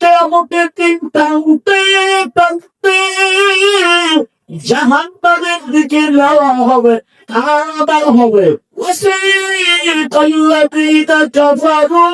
কেমতে চিন্তা উঠে কাঁদতে জাহান্নামের দিকে নেওয়া হবে আলাদা হবে। ওসে কল্লাদিনা কাফারু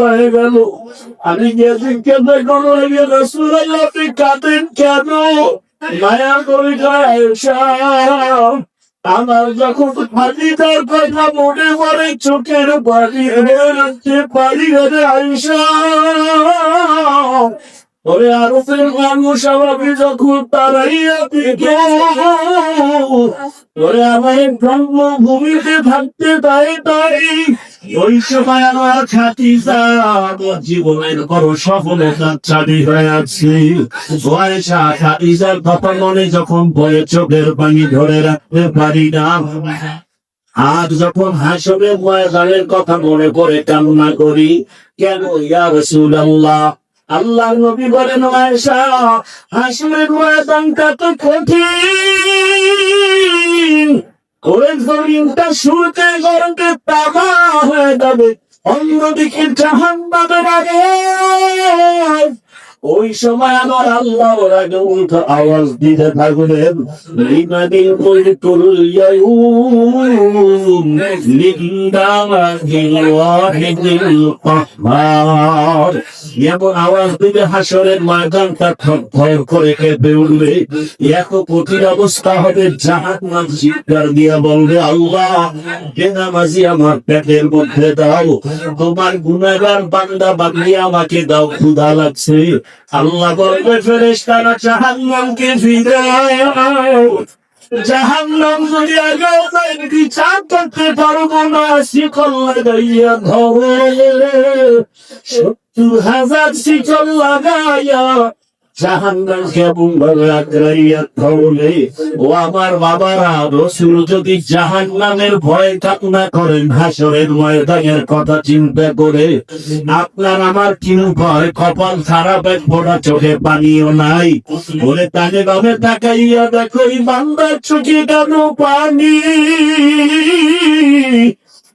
হয়ে করে আমার যখন ফাঁদিদার কথা মনে পড়ে চোখের বাড়ি হচ্ছে হয়ে আইসা ওরে আরবের মানুষ আমাকে যখন তারাইয়া ওরে আমায় ব্রহ্মভূমিতে থাকতে তাই তাই ওই সময় আমার খাতি আমার জীবনের বড় সফলতার চাবি হয়ে আছে বয়সা খাদিজার কথা মনে যখন বয়ে চোখের পানি ধরে রাখতে পারি না। আর যখন হাসবের ময়দানের কথা মনে করে কামনা করি, কেন ইয়া রসুল্লাহ আল্লাহ নবী বলেন আয়েশা হাসবের ময়দানটা তো কঠিন। ওই অন্যদিকে জাহান আগে ওই সময় আমার আল্লাহ আগে উল্টো আওয়াজ দিতে থাকবেন। লিমানিল মুলকুল ইয়াউম লিল্লাহিল ওয়াহিদিল কাহ্হার এমন আওয়াজ দিবে হাসরের ময়দানটা থর করে কেঁপে উঠবে। এত কঠিন অবস্থা হবে জাহান্নাম চিৎকার দিয়া বলবে, আল্লাহ বেনামাজি আমার পেটের মধ্যে দাও। তোমার গুনাগার বান্দা বাগলি আমাকে দাও, ক্ষুধা লাগছে। আল্লাহ বলবে, ফেরেশতারা জাহান্নামকে ফিরাও জাহান্নাম যদি আগেও তাই বিচার করতে পারব না? শিকল হাজার শিকল লাগাইয়া জাহান্নাম কেমন আপনার আমার কি ভয়? কপাল খারাপ এক ফোটা চোখে পানিও নাই। বলে তাকে ভাবে তাকাইয়া দেখো, এই বান্দার চোখে কেন পানি?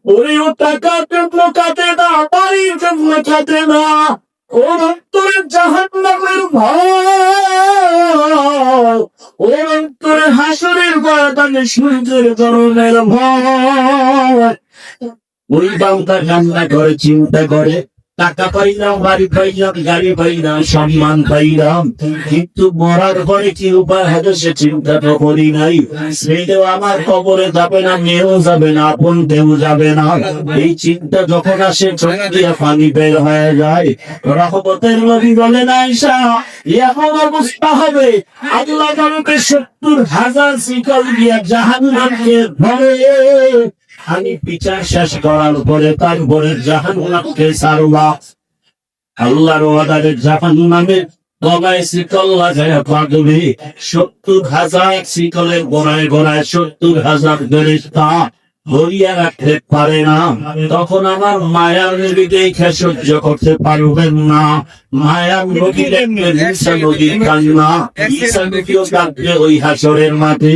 ওরে ও টাকার জন্য কাটে না বাড়ির জন্য কাটে না। ওর অন্তরে জাহান নামের ভয় ওর অন্তরে হাসরের ময়দানে সূর্যের ধরনের ভয়। ওই বাউটা কান্না করে, চিন্তা করে টাকা পাইলাম, বাড়ি পাইলাম, গাড়ি পাইলাম, সম্মান পাইলাম। কিন্তু মরার পরে কি উপায় হবে সে চিন্তাটা করি নাই। ছেলেও আমার কবরে যাবে না, মেয়েও যাবে না, আপন কেউ যাবে না। এই চিন্তা যখন আসে, চোখ পানি বের হয়ে যায়। রহমতের নবী বলেন আয়সা এখন অবস্থা হবে, আল্লাহ সত্তর হাজার শিকল দিয়ে জাহান্নামকে ধরে। আমি বিচার শেষ করার পরে তারপরে জাহান্নামকে সারবা আল্লাহর ওয়াদারে জাহান নামে গলায় পাগবে সত্তর হাজার শিকলের গোড়ায় গোড়ায় সত্তর হাজার ধরিয়া রাখতে পারে না। তখন আমার মায়ার নবী দেখে সহ্য করতে পারবেন না। মায়ার ঈসা নদীর কান্না ওই হাসরের মাঠে।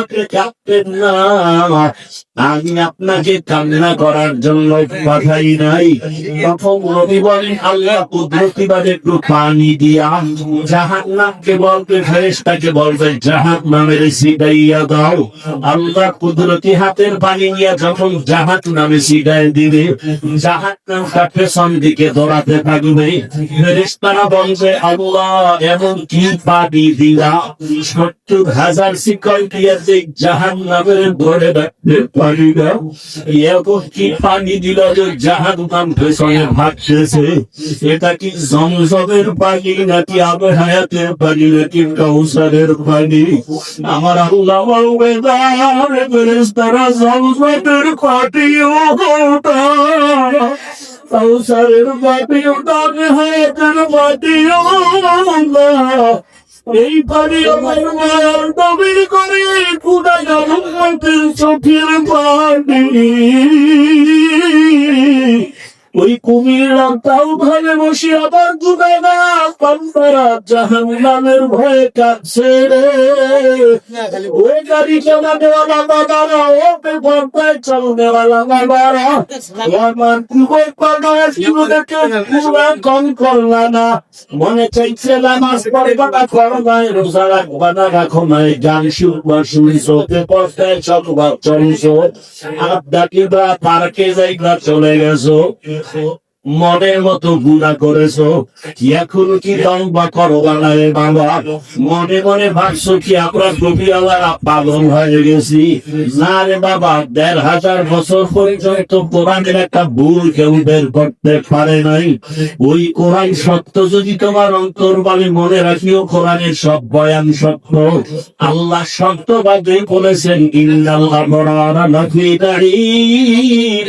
আপনি কাঁদবেন না আমি আপনাকে কান্না করার জন্য পাঠাই নাই। তখন নবী বলেন, আল্লাহ কুদরতি একটু পানি দিয়া জাহান নামকে বলবে ফেরেস্তাকে বলবে জাহান নামের সিটাইয়া দাও। আল্লাহ কুদরতি হাতের পানি নিয়ে যখন জাহান নামে সিটাই দিবে জাহান নামটা পেছন দিকে দৌড়াতে থাকবে। ফেরেস্তারা বলবে, আল্লাহ, এমন কি পানি দিলা সত্তর হাজার শিকল দিয়ে জাহান নামের ধরে রাখতে পারি না। এমন কি পানি দিল যে জাহান নাম পেছনে ভাগতেছে এটা কি জমজমের পানি নাকি আবে হায়াতের পানি, নাকি কাউসারের পানি? আমার আল্লাহ বলবে ফেরেস্তারা জমজমের পাটিও ওটা কাউসারের পাটিও আবে হায়াতের পাটিও আল্লাহ এই পানি আমার নবীর করে খুদা জগন্নাথের চোখের পানি ওই কুমিররা তাও ভাবে বসে আবার দুবে না পান্তারা জাহান নামের ভয়ে কাছে রে ওই গাড়ি চালানেওয়ালা বাবারা ও বেপরদায় চালানেওয়ালা বাবারা আমার জীবন দেখে পুরা কম করলা না মনে চাইছে নামাজ পড়বা না করবা রোজা রাখবা না রাখো না গান শুনবা শুনছো বেপরদায় চলবা চলছো আড্ডা কিবা পার্কে যাইবা চলে গেছো মনের মতো গুণা করেছ। এখন কি দম্বা করবা না রে বাবা? মনে মনে ভাবছ কি আমরা কবিওয়ালারা পাগল হয়ে গেছি? না রে বাবা, দেড় হাজার বছর পর্যন্ত কোরআনের একটা ভুল কেউ বের করতে পারে নাই। ওই কোরআন সত্য যদি তোমার অন্তর অন্তর্বাণী মনে রাখিও, কোরআনের সব বয়ান সত্য। আল্লাহ সত্যবাদে বলেছেন, ইন্নাল্লাহ বরারা লাফি দাঁড়িয়ে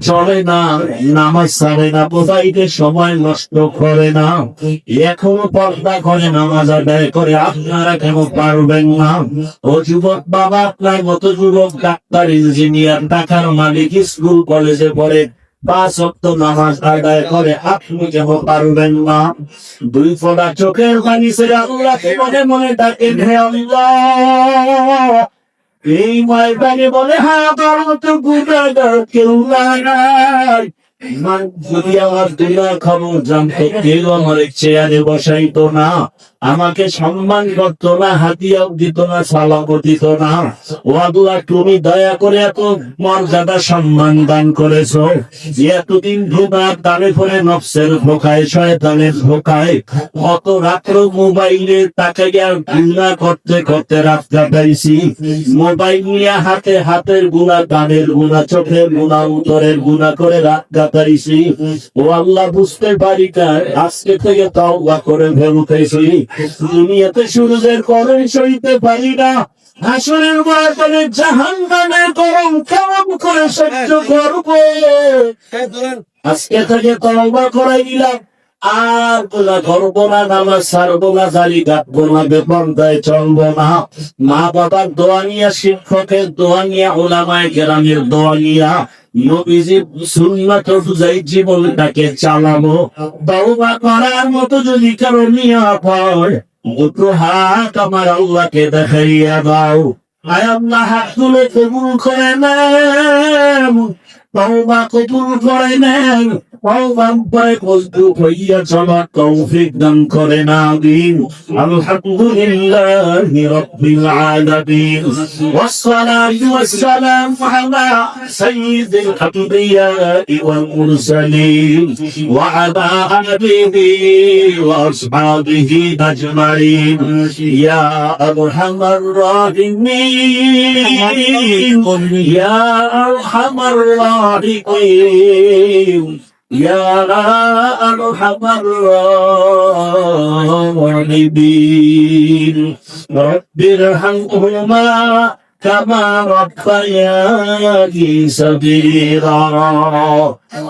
চলে না, নামাজ ছাড়ে না, বোঝাইতে সময় নষ্ট করে না। এখনও পর্দা করে, নামাজ আদায় করে, আপনারা কেন পারবেন না? ও যুবক বাবা, আপনার মতো যুবক, ডাক্তার, ইঞ্জিনিয়ার টাকার মালিক, স্কুল, কলেজে পড়ে, পাঁচ অক্ট নামাজ আদায় করে, আপনি কেন পারবেন না? দুই ফোঁটা চোখের পানি মনে আল্লাহ। এই ময়দানে বলে তোর মতো গুণাগার কেউ নাই। যদি আমার দুনিয়া খবর জানতো, কেউ আমার চেয়ারে বসাইতো না। আমাকে সম্মান করতো না, হাতিয়াও দিত না সালামও দিত না। ও আল্লাহ, তুমি দয়া করে এত মর্যাদা সম্মান দান করেছ। এতদিন ধোকার তারে করে নফসের ধোকায়, শয়তানের ধোকায় কত রাত্র মোবাইলে তাকে গিয়ে গুণা করতে করতে রাত কাটাইছি মোবাইল নিয়ে হাতে হাতের গুণা, কানের গুণা, চোখের গুণা, উত্তরের গুণা করে রাত কাটাইছি ও আল্লাহ, বুঝতে পারি আজকে থেকে তওবা করে ফেলতেছি। দুনিয়াতে সূর্যের গরম সইতে পারি না। হাসরের ময়দানে জাহান নামের গরম কেমন করে সহ্য করব? আজকে থেকে তওবা করাই দিলাম। আর তোলা করব না নামাজ ছাড়বো না জালি কাটবো না বেপন্দায় চলবো না। মা বাবার দোয়া নিয়া শিক্ষকের দোয়া নিয়া ওলামায় গ্রামের দোয়া নিয়া নবীজি সুন্নাত অনুযায়ী জীবনটাকে চালাবো। তওবা করার মতো যদি কারও নিয়া পায় দুটো হাত আমার আল্লাহকে দেখাইয়া দাও। আয় আল্লাহ, হাত তুলে কবুল করে নেন। তওবা কবুল করে নেন তওবা পরে কষ্ট হইয়া চলা তৌফিক দান করে না দিন আলহামদুলিল্লাহি রাব্বিল আলামিন والصلاة والسلام على سيد الأنبياء والمرسلين وعلى آله وأصحابه أجمعين يا أرحم الراحمين يا أرحم الراحمين الراحمين يا أرحم الراحمين رب ارحمهما كما ربياني صغيرا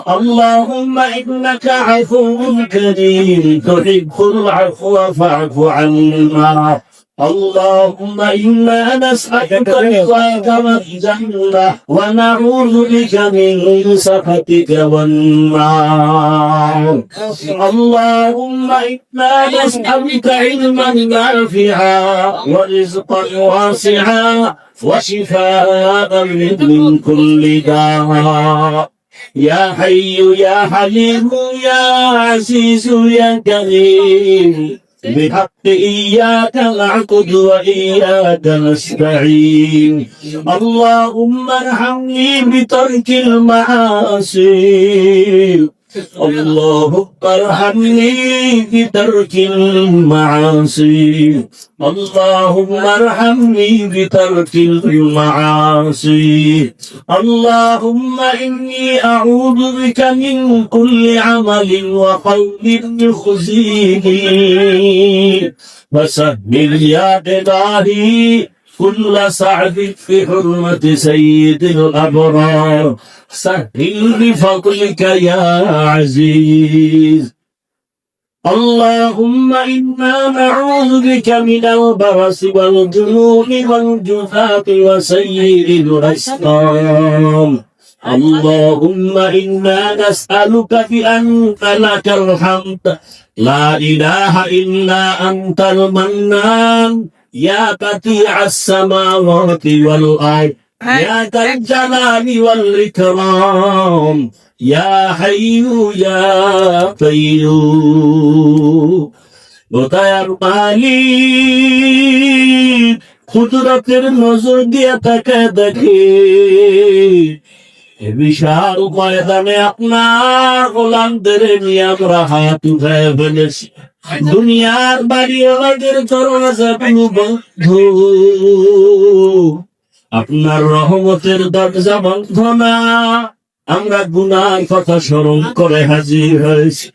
اللهم إنك عفو كريم تحب العفو فاعف عنا اللهم إنا نسألك رضاك والجنة ونعوذ بك من سخطك والنار. اللهم إنا نسألك علما نافعا ورزقا واسعا وشفاء من كل داء. يا حي يا حليم يا عزيز يا كريم. بحق إياك نعبد وإياك نستعين اللهم ارحمني بترك المعاصي اللهم ارحمني بترك المعاصي. اللهم ارحمني بترك المعاصي. اللهم إني أعوذ بك من كل عمل وقول يخزيني وسهل يا إلهي كل سعد في حرمة سيد الأبرار سهل بفضلك يا عزيز اللهم إنا نعوذ بك من البرص والجنون والجفاة وسيء الأسقام اللهم إنا نسألك بأنت لك الحمد لا إله إلا أنت المنان يا بديع السماوات والأرض يا ذا الجلال والإكرام يا حي يا قيوم দয়ার মালিক কুদরতের নজর দিয়ে তাকে দেখে এ বিশাল ময়দানে আপনার গোলামদের নিয়ে আমরা হাত উঠায় ফেলেছি দুনিয়ার বাড়ি আমাদের আছে বন্ধু। আপনার রহমতের দরজা বন্ধ না। আমরা গুনার কথা স্মরণ করে হাজির হয়েছি।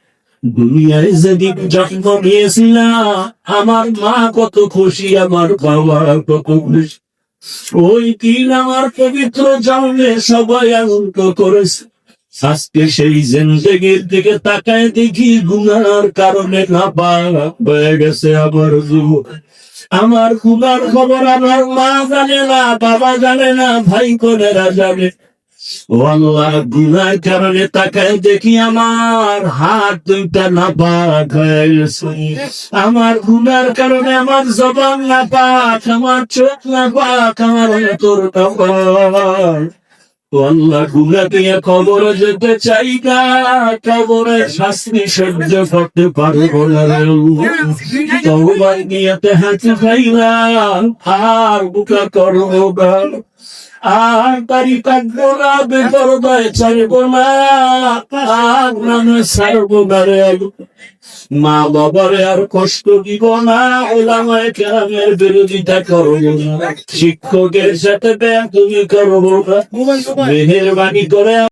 দুনিয়ায় যেদিন জন্ম নিয়েছিলাম আমার মা কত খুশি, আমার বাবা কত খুশি। ওই দিন আমার পবিত্র জন্মে সবাই আনন্দ করেছে। আজকে সেই জিন্দগির দিকে তাকায় দেখি গুনার কারণে না হয়ে গেছে আমার জীবন আমার গুনার খবর আমার মা জানে না, বাবা জানে না, ভাই বোনেরা জানে। গুনার কারণে তাকায় দেখি আমার হাত দুইটা না পাক হয়ে গেছে। আমার গুনার কারণে আমার জবান না পাক আমার চোখ না পাক আমার অন্তর না পাক ও আল্লাহ গুনা দিয়ে কবর যেতে চাই না কবরে শাস্তি সহ্য করতে পারব না রে আল্লাহ। তওবার হাতে আর বুকা করব না আর তারি কাটবো না বেপরদায় ছাড়বো না আর নামে ছাড়বো না মা বাবারে আর কষ্ট দিব না ওলামায় কেরামের বিরোধিতা করব না। শিক্ষকের সাথে ব্যাগ তুমি করব না। মেহেরবানি করে